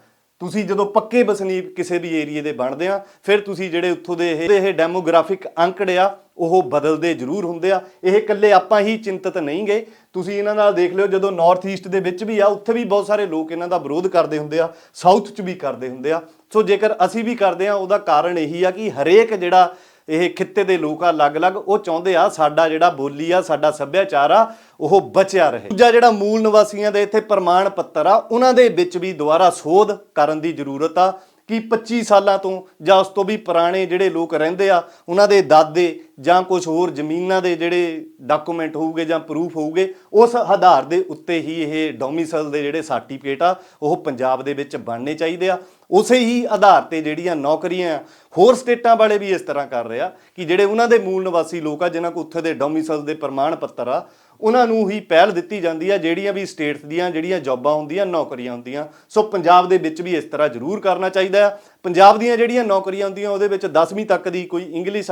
ਤੁਸੀਂ ਜਦੋਂ ਪੱਕੇ ਵਸਨੀਕ ਕਿਸੇ ਵੀ ਏਰੀਏ ਦੇ ਬਣਦੇ ਆ, ਫਿਰ ਤੁਸੀਂ ਜਿਹੜੇ ਉੱਥੋਂ ਦੇ ਇਹ ਇਹ ਡੈਮੋਗ੍ਰਾਫਿਕ ਅੰਕੜੇ ਆ, ਉਹ ਬਦਲਦੇ ਜ਼ਰੂਰ ਹੁੰਦੇ ਆ। ਇਹ ਇਕੱਲੇ ਆਪਾਂ ਹੀ ਚਿੰਤਤ ਨਹੀਂ ਗਏ ਤੁਸੀਂ ਇਹਨਾਂ ਨਾਲ ਦੇਖ ਲਿਓ, ਜਦੋਂ ਨਾਰਥ ਈਸਟ ਦੇ ਵਿੱਚ ਵੀ ਆ, ਉੱਥੇ ਵੀ ਬਹੁਤ ਸਾਰੇ ਲੋਕ ਇਹਨਾਂ ਦਾ ਵਿਰੋਧ ਕਰਦੇ ਹੁੰਦੇ ਆ ਸਾਊਥ 'ਚ ਵੀ ਕਰਦੇ ਹੁੰਦੇ ਆ। ਸੋ ਜੇਕਰ ਅਸੀਂ ਵੀ ਕਰਦੇ ਆ ਉਹਦਾ ਕਾਰਨ ਇਹੀ ਆ ਕਿ ਹਰੇਕ ਜਿਹੜਾ ਇਹ ਖਿੱਤੇ ਦੇ ਲੋਕ ਆ, ਅਲੱਗ-ਅਲੱਗ, ਉਹ ਚਾਹੁੰਦੇ ਆ ਸਾਡਾ ਜਿਹੜਾ ਬੋਲੀ ਆ, ਸਾਡਾ ਸੱਭਿਆਚਾਰ ਆ, ਉਹ ਬਚਿਆ ਰਹੇ। ਦੂਜਾ ਜਿਹੜਾ ਮੂਲ ਨਿਵਾਸੀਆਂ ਦੇ ਇੱਥੇ ਪ੍ਰਮਾਣ ਪੱਤਰ ਆ, ਉਹਨਾਂ ਦੇ ਵਿੱਚ ਵੀ ਦੁਬਾਰਾ ਸੋਧ ਕਰਨ ਦੀ ਜ਼ਰੂਰਤ ਆ। ਕਿ 25 ਸਾਲਾਂ ਤੋਂ ਜਾਂ ਉਸ ਤੋਂ ਵੀ ਪੁਰਾਣੇ ਜਿਹੜੇ ਲੋਕ ਰਹਿੰਦੇ ਆ ਉਹਨਾਂ ਦੇ ਦਾਦੇ ਜਾਂ ਕੁਝ ਹੋਰ ਜ਼ਮੀਨਾਂ ਦੇ ਜਿਹੜੇ ਡਾਕੂਮੈਂਟ ਹੋਊਗੇ ਜਾਂ ਪ੍ਰੂਫ ਹੋਊਗੇ ਉਸ ਆਧਾਰ ਦੇ ਉੱਤੇ ਹੀ ਇਹ ਡੋਮਿਸਾਈਲ ਦੇ ਜਿਹੜੇ ਸਰਟੀਫਿਕੇਟ ਆ ਉਹ ਪੰਜਾਬ ਦੇ ਵਿੱਚ ਬਣਨੇ ਚਾਹੀਦੇ ਆ। ਉਸੇ ਹੀ ਆਧਾਰ ਤੇ ਜਿਹੜੀਆਂ ਨੌਕਰੀਆਂ ਆ, ਹੋਰ ਸਟੇਟਾਂ ਵਾਲੇ ਵੀ ਇਸ ਤਰ੍ਹਾਂ ਕਰ ਰਿਹਾ ਕਿ ਜਿਹੜੇ ਉਹਨਾਂ ਦੇ ਮੂਲ ਨਿਵਾਸੀ ਲੋਕ ਆ ਜਿਨ੍ਹਾਂ ਕੋ ਉੱਥੇ ਦੇ ਡੋਮਿਸਾਈਲ ਦੇ ਪ੍ਰਮਾਣ ਪੱਤਰ ਆ ਉਹਨਾਂ ਨੂੰ ਹੀ ਪਹਿਲ ਦਿੱਤੀ ਜਾਂਦੀ ਆ ਜਿਹੜੀਆਂ ਵੀ ਸਟੇਟਸ ਦੀਆਂ ਜਿਹੜੀਆਂ ਜੌਬਾਂ ਹੁੰਦੀਆਂ, ਨੌਕਰੀਆਂ ਹੁੰਦੀਆਂ। ਸੋ ਪੰਜਾਬ ਦੇ ਵਿੱਚ ਵੀ ਇਸ ਤਰ੍ਹਾਂ ਜ਼ਰੂਰ ਕਰਨਾ ਚਾਹੀਦਾ ਆ। ਪੰਜਾਬ ਦੀਆਂ ਜਿਹੜੀਆਂ ਨੌਕਰੀਆਂ ਹੁੰਦੀਆਂ, ਉਹਦੇ ਵਿੱਚ 10ਵੀਂ ਤੱਕ ਦੀ ਕੋਈ ਇੰਗਲਿਸ਼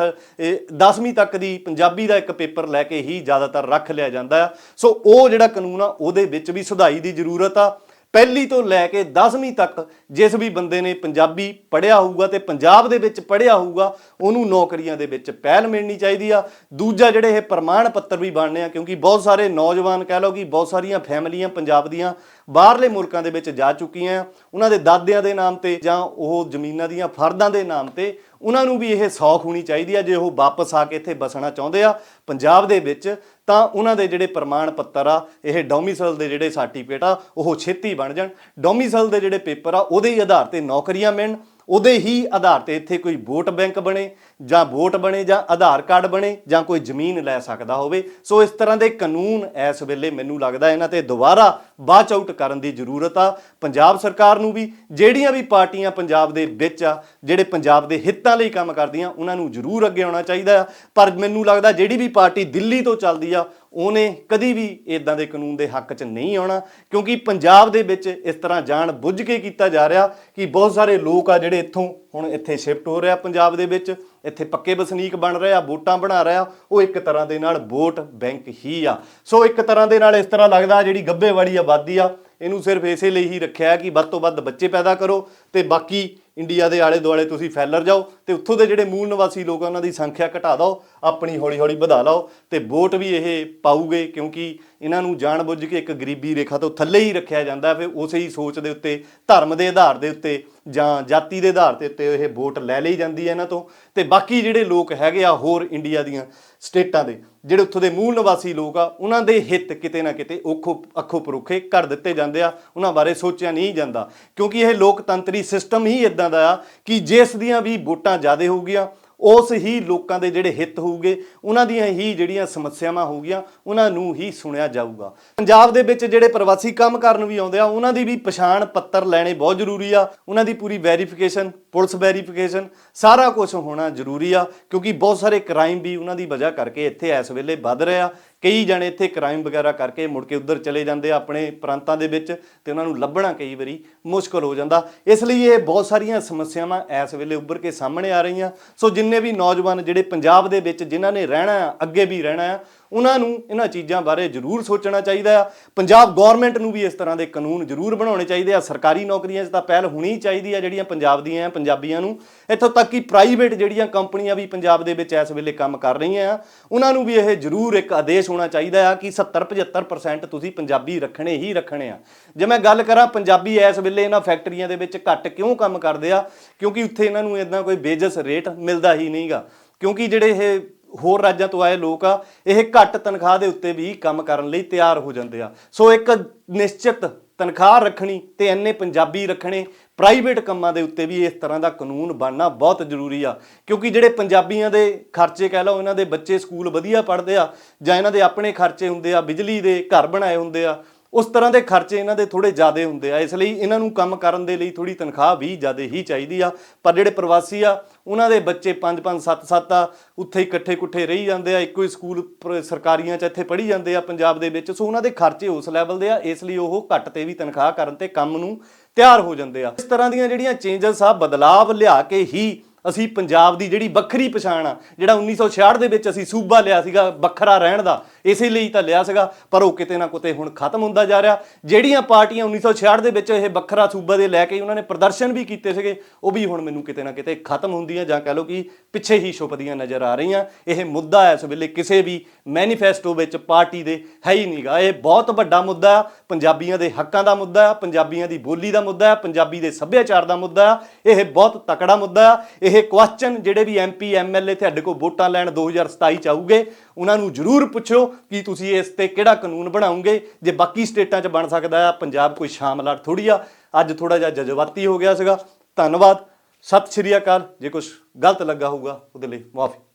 10ਵੀਂ ਤੱਕ ਦੀ ਪੰਜਾਬੀ ਦਾ ਇੱਕ ਪੇਪਰ ਲੈ ਕੇ ਹੀ ਜ਼ਿਆਦਾਤਰ ਰੱਖ ਲਿਆ ਜਾਂਦਾ ਆ। ਸੋ ਉਹ ਜਿਹੜਾ ਕਾਨੂੰਨ ਆ, ਉਹਦੇ ਵਿੱਚ ਵੀ ਸੁਧਾਈ ਦੀ ਜ਼ਰੂਰਤ ਆ। ਪਹਿਲੀ ਤੋਂ ਲੈ ਕੇ 10ਵੀਂ ਤੱਕ ਜਿਸ ਵੀ ਬੰਦੇ ਨੇ ਪੰਜਾਬੀ ਪੜ੍ਹਿਆ ਹੋਊਗਾ ਤੇ ਪੰਜਾਬ ਦੇ ਵਿੱਚ ਪੜ੍ਹਿਆ ਹੋਊਗਾ, ਉਹਨੂੰ ਨੌਕਰੀਆਂ ਦੇ ਵਿੱਚ ਪਹਿਲ ਮਿਲਣੀ ਚਾਹੀਦੀ ਆ। ਦੂਜਾ ਜਿਹੜੇ ਇਹ ਪ੍ਰਮਾਣ ਪੱਤਰ ਵੀ ਬਣਨੇ ਆ, ਕਿਉਂਕਿ ਬਹੁਤ ਸਾਰੇ ਨੌਜਵਾਨ ਕਹਿ ਲਓ ਕਿ ਬਹੁਤ ਸਾਰੀਆਂ ਫੈਮਲੀਆਂ ਪੰਜਾਬ ਦੀਆਂ ਬਾਹਰਲੇ ਮੁਲਕਾਂ ਦੇ ਵਿੱਚ ਜਾ ਚੁੱਕੀਆਂ ਆ ਉਹਨਾਂ ਦੇ ਦਾਦਿਆਂ ਦੇ ਨਾਮ ਤੇ ਜਾਂ ਉਹ ਜ਼ਮੀਨਾਂ ਦੀਆਂ ਫਰਦਾਂ ਦੇ ਨਾਮ ਤੇ, ਉਹਨਾਂ ਨੂੰ ਵੀ ਇਹ ਸੌਖ ਹੋਣੀ ਚਾਹੀਦੀ ਆ ਜੇ ਉਹ ਵਾਪਸ ਆ ਕੇ ਇੱਥੇ ਬਸਣਾ ਚਾਹੁੰਦੇ ਆ ਪੰਜਾਬ ਦੇ ਵਿੱਚ, ਤਾਂ ਉਹਨਾਂ ਦੇ ਜਿਹੜੇ ਪ੍ਰਮਾਣ ਪੱਤਰ ਆ, ਇਹ ਡੋਮਿਸਾਈਲ ਦੇ ਜਿਹੜੇ ਸਰਟੀਫਿਕੇਟ ਆ, ਉਹ ਛੇਤੀ ਬਣ ਜਾਣ। ਡੋਮਿਸਾਈਲ ਦੇ ਜਿਹੜੇ ਪੇਪਰ ਆ, ਉਹਦੇ ਹੀ ਆਧਾਰ ਤੇ ਨੌਕਰੀਆਂ ਮਿਲਣ। ਉਹਦੇ ਹੀ ਆਧਾਰ ਤੇ ਇੱਥੇ ਕੋਈ ਵੋਟ ਬੈਂਕ ਬਣੇ, ਜਾਂ ਵੋਟ ਬਣੇ, ਜਾਂ ਆਧਾਰ ਕਾਰਡ ਬਣੇ, ਜਾਂ ਕੋਈ ਜ਼ਮੀਨ ਲੈ ਸਕਦਾ ਹੋਵੇ। ਸੋ ਇਸ ਤਰ੍ਹਾਂ ਦੇ ਕਾਨੂੰਨ ਇਸ ਵੇਲੇ ਮੈਨੂੰ ਲੱਗਦਾ ਇਹਨਾਂ ਤੇ ਦੁਬਾਰਾ ਬਾਚ ਆਊਟ ਕਰਨ ਦੀ ਜ਼ਰੂਰਤ ਆ। ਪੰਜਾਬ ਸਰਕਾਰ ਨੂੰ ਵੀ, ਜਿਹੜੀਆਂ ਵੀ ਪਾਰਟੀਆਂ ਪੰਜਾਬ ਦੇ ਵਿੱਚ ਆ, ਜਿਹੜੇ ਪੰਜਾਬ ਦੇ ਹਿੱਤਾਂ ਲਈ ਕੰਮ ਕਰਦੀਆਂ, ਉਹਨਾਂ ਨੂੰ ਜ਼ਰੂਰ ਅੱਗੇ ਆਉਣਾ ਚਾਹੀਦਾ ਆ। ਪਰ ਮੈਨੂੰ ਲੱਗਦਾ ਜਿਹੜੀ ਵੀ ਪਾਰਟੀ ਦਿੱਲੀ ਤੋਂ ਚੱਲਦੀ ਆ ਉਹਨੇ ਕਦੀ ਵੀ ਇਦਾਂ ਦੇ ਕਾਨੂੰਨ ਦੇ ਹੱਕ 'ਚ ਨਹੀਂ ਆਉਣਾ, ਕਿਉਂਕਿ ਪੰਜਾਬ ਦੇ ਵਿੱਚ ਇਸ ਤਰ੍ਹਾਂ ਜਾਣ ਬੁੱਝ ਕੇ ਕੀਤਾ ਜਾ ਰਿਹਾ ਕਿ ਬਹੁਤ ਸਾਰੇ ਲੋਕ ਆ ਜਿਹੜੇ ਇੱਥੋਂ ਹੁਣ ਇੱਥੇ ਸ਼ਿਫਟ ਹੋ ਰਿਹਾ ਪੰਜਾਬ ਦੇ ਵਿੱਚ, ਇੱਥੇ ਪੱਕੇ ਵਸਨੀਕ ਬਣ ਰਹੇ ਆ, ਵੋਟਾਂ ਬਣਾ ਰਹੇ ਆ, ਉਹ ਇੱਕ ਤਰ੍ਹਾਂ ਦੇ ਨਾਲ ਵੋਟ ਬੈਂਕ ਹੀ ਆ। ਸੋ ਇੱਕ ਤਰ੍ਹਾਂ ਦੇ ਨਾਲ ਇਸ ਤਰ੍ਹਾਂ ਲੱਗਦਾ ਜਿਹੜੀ ਗੱਬੇ ਵਾਲੀ ਆਬਾਦੀ ਆ, ਇਹਨੂੰ ਸਿਰਫ ਇਸੇ ਲਈ ਹੀ ਰੱਖਿਆ ਕਿ ਵੱਧ ਤੋਂ ਵੱਧ ਬੱਚੇ ਪੈਦਾ ਕਰੋ ਤੇ ਬਾਕੀ ਇੰਡੀਆ ਦੇ ਆਲੇ ਦੁਆਲੇ ਤੁਸੀਂ ਫੈਲਰ ਜਾਓ ਤੇ ਉੱਥੋਂ ਦੇ ਜਿਹੜੇ ਮੂਲ ਨਿਵਾਸੀ ਲੋਕ ਆ, ਉਹਨਾਂ ਦੀ ਸੰਖਿਆ ਘਟਾ ਦਿਓ, ਆਪਣੀ ਹੌਲੀ ਹੌਲੀ ਵਧਾ ਲਓ ਤੇ ਵੋਟ ਵੀ ਇਹ ਪਾਊਗੇ ਕਿਉਂਕਿ ਇਹਨਾਂ ਨੂੰ ਜਾਣਬੁੱਝ ਕੇ ਇੱਕ ਗਰੀਬੀ ਰੇਖਾ ਤੋਂ ਥੱਲੇ ਹੀ ਰੱਖਿਆ ਜਾਂਦਾ, ਫਿਰ ਉਸੇ ਹੀ ਸੋਚ ਦੇ ਉੱਤੇ, ਧਰਮ ਦੇ ਆਧਾਰ ਦੇ ਉੱਤੇ ਜਾਂ ਜਾਤੀ ਦੇ ਆਧਾਰ ਦੇ ਉੱਤੇ ਇਹ ਵੋਟ ਲੈ ਲਈ ਜਾਂਦੀ ਹੈ ਇਹਨਾਂ ਤੋਂ। ਤੇ ਬਾਕੀ ਜਿਹੜੇ ਲੋਕ ਹੈਗੇ ਆ ਹੋਰ ਇੰਡੀਆ ਦੀਆਂ ਸਟੇਟਾਂ ਦੇ, ਜਿਹੜੇ ਉੱਥੋਂ ਦੇ ਮੂਲ ਨਿਵਾਸੀ ਲੋਕ ਆ, ਉਹਨਾਂ ਦੇ ਹਿੱਤ ਕਿਤੇ ਨਾ ਕਿਤੇ ਔਖੋ, ਅੱਖੋਂ ਪਰੋਖੇ ਕਰ ਦਿੱਤੇ ਜਾਂਦੇ ਆ, ਉਹਨਾਂ ਬਾਰੇ ਸੋਚਿਆ ਨਹੀਂ ਜਾਂਦਾ। ਕਿਉਂਕਿ ਇਹ ਲੋਕਤੰਤਰੀ ਸਿਸਟਮ ਹੀ ਇਦਾਂ ਦਾ ਆ ਕਿ ਜਿਸ ਦੀਆਂ ਵੀ ਵੋਟਾਂ ਜ਼ਿਆਦਾ ਹੋਊਗੀਆਂ ਉਸ ਹੀ ਲੋਕਾਂ ਦੇ ਜਿਹੜੇ ਹਿੱਤ ਹੋਊਗੇ, ਉਹਨਾਂ ਦੀਆਂ ਹੀ ਜਿਹੜੀਆਂ ਸਮੱਸਿਆਵਾਂ ਹੋਊਗੀਆਂ, ਉਹਨਾਂ ਨੂੰ ਹੀ ਸੁਣਿਆ ਜਾਊਗਾ। ਪੰਜਾਬ ਦੇ ਵਿੱਚ ਜਿਹੜੇ ਪ੍ਰਵਾਸੀ ਕੰਮ ਕਰਨ ਵੀ ਆਉਂਦੇ ਆ, ਉਹਨਾਂ ਦੀ ਵੀ ਪਛਾਣ ਪੱਤਰ ਲੈਣੇ ਬਹੁਤ ਜ਼ਰੂਰੀ ਆ। ਉਹਨਾਂ ਦੀ ਪੂਰੀ ਵੈਰੀਫਿਕੇਸ਼ਨ ਪੁਲਿਸ ਵੈਰੀਫਿਕੇਸ਼ਨ ਸਾਰਾ ਕੁਝ ਹੋਣਾ ਜ਼ਰੂਰੀ ਆ, ਕਿਉਂਕਿ ਬਹੁਤ ਸਾਰੇ ਕ੍ਰਾਈਮ ਵੀ ਉਹਨਾਂ ਦੀ ਵਜ੍ਹਾ ਕਰਕੇ ਇੱਥੇ ਇਸ ਵੇਲੇ ਵੱਧ ਰਿਹਾ ਕਈ ਜਣੇ ਇੱਥੇ ਕ੍ਰਾਈਮ ਵਗੈਰਾ ਕਰਕੇ ਮੁੜ ਕੇ ਉੱਧਰ ਚਲੇ ਜਾਂਦੇ ਆ ਆਪਣੇ ਪ੍ਰਾਂਤਾਂ ਦੇ ਵਿੱਚ ਤੇ ਉਹਨਾਂ ਨੂੰ ਲੱਭਣਾ ਕਈ ਵਾਰੀ ਮੁਸ਼ਕਲ ਹੋ ਜਾਂਦਾ। ਇਸ ਲਈ ਇਹ ਬਹੁਤ ਸਾਰੀਆਂ ਸਮੱਸਿਆਵਾਂ ਇਸ ਵੇਲੇ ਉੱਭਰ ਕੇ ਸਾਹਮਣੇ ਆ ਰਹੀਆਂ। ਸੋ ਜਿੰਨੇ ਵੀ ਨੌਜਵਾਨ ਜਿਹੜੇ ਪੰਜਾਬ ਦੇ ਵਿੱਚ ਜਿਨ੍ਹਾਂ ਨੇ ਰਹਿਣਾ ਆ, ਅੱਗੇ ਵੀ ਰਹਿਣਾ ਆ ਉਹਨਾਂ ਨੂੰ ਇਹਨਾਂ ਚੀਜ਼ਾਂ ਬਾਰੇ ਜ਼ਰੂਰ ਸੋਚਣਾ ਚਾਹੀਦਾ ਆ। ਪੰਜਾਬ ਗਵਰਨਮੈਂਟ ਨੂੰ ਵੀ ਇਸ ਤਰ੍ਹਾਂ ਦੇ ਕਾਨੂੰਨ ਜ਼ਰੂਰ ਬਣਾਉਣੇ ਚਾਹੀਦੇ ਆ। ਸਰਕਾਰੀ ਨੌਕਰੀਆਂ 'ਚ ਤਾਂ ਪਹਿਲ ਹੋਣੀ ਚਾਹੀਦੀ ਆ ਜਿਹੜੀਆਂ ਪੰਜਾਬ ਦੀਆਂ ਪੰਜਾਬੀਆਂ ਨੂੰ। ਇੱਥੋਂ ਤੱਕ ਕਿ ਪ੍ਰਾਈਵੇਟ ਜਿਹੜੀਆਂ ਕੰਪਨੀਆਂ ਵੀ ਪੰਜਾਬ ਦੇ ਵਿੱਚ ਇਸ ਵੇਲੇ ਕੰਮ ਕਰ ਰਹੀਆਂ ਆ, ਉਹਨਾਂ ਨੂੰ ਵੀ ਇਹ ਜ਼ਰੂਰ ਇੱਕ ਆਦੇਸ਼ ਹੋਣਾ ਚਾਹੀਦਾ ਆ ਕਿ 70 75% ਤੁਸੀਂ ਪੰਜਾਬੀ ਰੱਖਣੇ ਹੀ ਰੱਖਣੇ ਆ। ਜੇ ਮੈਂ ਗੱਲ ਕਰਾਂ ਪੰਜਾਬੀ ਇਸ ਵੇਲੇ ਇਹਨਾਂ ਫੈਕਟਰੀਆਂ ਦੇ ਵਿੱਚ ਘੱਟ ਕਿਉਂ ਕੰਮ ਕਰਦੇ ਆ, ਕਿਉਂਕਿ ਉੱਥੇ ਇਹਨਾਂ ਨੂੰ ਇਦਾਂ ਕੋਈ ਬੇਜਸ ਰੇਟ ਮਿਲਦਾ ਹੀ ਨਹੀਂਗਾ। ਕਿਉਂਕਿ ਜਿਹੜੇ ਇਹ ਹੋਰ ਰਾਜਾਂ ਤੋਂ ਆਏ ਲੋਕ ਆ, ਇਹ ਘੱਟ ਤਨਖਾਹ ਦੇ ਉੱਤੇ ਵੀ ਕੰਮ ਕਰਨ ਲਈ ਤਿਆਰ ਹੋ ਜਾਂਦੇ ਆ। ਸੋ ਇੱਕ ਨਿਸ਼ਚਿਤ ਤਨਖਾਹ ਰੱਖਣੀ ਤੇ ਇੰਨੇ ਪੰਜਾਬੀ ਰੱਖਣੇ, ਪ੍ਰਾਈਵੇਟ ਕੰਮਾਂ ਦੇ ਉੱਤੇ ਵੀ ਇਸ ਤਰ੍ਹਾਂ ਦਾ ਕਾਨੂੰਨ ਬਣਨਾ ਬਹੁਤ ਜ਼ਰੂਰੀ ਆ। ਕਿਉਂਕਿ ਜਿਹੜੇ ਪੰਜਾਬੀਆਂ ਦੇ ਖਰਚੇ ਕਹਿ ਲਓ, ਇਹਨਾਂ ਦੇ ਬੱਚੇ ਸਕੂਲ ਵਧੀਆ ਪੜ੍ਹਦੇ ਆ ਜਾਂ ਇਹਨਾਂ ਦੇ ਆਪਣੇ ਖਰਚੇ ਹੁੰਦੇ ਆ, ਬਿਜਲੀ ਦੇ ਘਰ ਬਣਾਏ ਹੁੰਦੇ ਆ ਉਸ ਤਰ੍ਹਾਂ ਦੇ ਖਰਚੇ ਇਹਨਾਂ ਦੇ ਥੋੜੇ ਜ਼ਿਆਦੇ ਹੁੰਦੇ ਆ। ਇਸ ਲਈ ਇਹਨਾਂ ਨੂੰ ਕੰਮ ਕਰਨ ਦੇ ਲਈ ਥੋੜੀ ਤਨਖਾਹ ਵੀ ਜ਼ਿਆਦੇ ਹੀ ਚਾਹੀਦੀ ਆ। ਪਰ ਜਿਹੜੇ ਪ੍ਰਵਾਸੀ ਆ, ਉਹਨਾਂ ਦੇ ਬੱਚੇ 5 5 7 7 ਆ, ਉੱਥੇ ਹੀ ਇਕੱਠੇ ਕੁੱਠੇ ਰਹੀ ਜਾਂਦੇ ਆ। ਇੱਕੋ ਹੀ ਸਕੂਲ ਪ- ਸਰਕਾਰੀਆਂ ਚ ਇੱਥੇ ਪੜ੍ਹੀ ਜਾਂਦੇ ਆ ਪੰਜਾਬ ਦੇ ਵਿੱਚ। ਸੋ ਉਹਨਾਂ ਦੇ ਖਰਚੇ ਉਸ ਲੈਵਲ ਦੇ ਆ, ਇਸ ਲਈ ਉਹ ਘੱਟ ਤੇ ਵੀ ਤਨਖਾਹ ਕਰਨ ਤੇ ਕੰਮ ਨੂੰ ਤਿਆਰ ਹੋ ਜਾਂਦੇ ਆ। ਇਸ ਤਰ੍ਹਾਂ ਦੀਆਂ ਜਿਹੜੀਆਂ ਚੇਂਜਸ ਆ, ਬਦਲਾਵ ਲਿਆ ਕੇ ਹੀ ਅਸੀਂ ਪੰਜਾਬ ਦੀ ਜਿਹੜੀ ਵੱਖਰੀ ਪਛਾਣ ਆ, ਜਿਹੜਾ 1966 ਦੇ ਵਿੱਚ ਅਸੀਂ ਸੂਬਾ ਲਿਆ ਸੀਗਾ ਵੱਖਰਾ ਰਹਿਣ ਦਾ, ਇਸੇ ਲਈ ਤਾਂ ਲਿਆ ਸੀਗਾ, ਪਰ ਉਹ ਕਿਤੇ ਨਾ ਕਿਤੇ ਹੁਣ ਖਤਮ ਹੁੰਦਾ ਜਾ ਰਿਹਾ। ਜਿਹੜੀਆਂ ਪਾਰਟੀਆਂ 1966 ਦੇ ਵਿੱਚ ਇਹ ਵੱਖਰਾ ਸੂਬਾ ਦੇ ਲੈ ਕੇ ਉਹਨਾਂ ਨੇ ਪ੍ਰਦਰਸ਼ਨ ਵੀ ਕੀਤੇ ਸੀਗੇ, ਉਹ ਵੀ ਹੁਣ ਮੈਨੂੰ ਕਿਤੇ ਨਾ ਕਿਤੇ ਖਤਮ ਹੁੰਦੀਆਂ ਜਾਂ ਕਹਿ ਲਓ ਕਿ ਪਿੱਛੇ ਹੀ ਛੁਪਦੀਆਂ ਨਜ਼ਰ ਆ ਰਹੀਆਂ। ਇਹ ਮੁੱਦਾ ਇਸ ਵੇਲੇ ਕਿਸੇ ਵੀ ਮੈਨੀਫੈਸਟੋ ਵਿੱਚ ਪਾਰਟੀ ਦੇ ਹੈ ਹੀ ਨਹੀਂਗਾ ਇਹ ਬਹੁਤ ਵੱਡਾ ਮੁੱਦਾ ਆ, ਪੰਜਾਬੀਆਂ ਦੇ ਹੱਕਾਂ ਦਾ ਮੁੱਦਾ ਆ, ਪੰਜਾਬੀਆਂ ਦੀ ਬੋਲੀ ਦਾ ਮੁੱਦਾ ਪੰਜਾਬੀ ਦੇ ਸੱਭਿਆਚਾਰ ਦਾ ਮੁੱਦਾ ਆ। ਇਹ ਬਹੁਤ ਤਕੜਾ ਮੁੱਦਾ ਆ। ਇਹ ਕੁਐਸਚਨ ਜਿਹੜੇ ਵੀ ਐਮਪੀ ਐਮਐਲਏ ਤੁਹਾਡੇ ਕੋਲ ਵੋਟਾਂ ਲੈਣ 2027 ਚ ਆਊਗੇ, ਉਹਨਾਂ ਨੂੰ ਜ਼ਰੂਰ ਪੁੱਛੋ ਕਿ ਤੁਸੀਂ ਇਸ ਤੇ ਕਿਹੜਾ ਕਾਨੂੰਨ ਬਣਾਉਂਗੇ। ਜੇ ਬਾਕੀ ਸਟੇਟਾਂ 'ਚ ਬਣ ਸਕਦਾ ਆ ਪੰਜਾਬ ਕੋਈ ਸ਼ਾਮਲਾਟ ਥੋੜੀ ਆ। ਅੱਜ ਥੋੜਾ ਜਿਹਾ ਜਜ਼ਬਾਤੀ ਹੋ ਗਿਆ ਸੀਗਾ। ਧੰਨਵਾਦ। ਸਤਿ ਸ਼੍ਰੀ ਅਕਾਲ। ਜੇ ਕੁਝ ਗਲਤ ਲੱਗਾ ਹੋਊਗਾ, ਉਹਦੇ ਲਈ ਮਾਫੀ।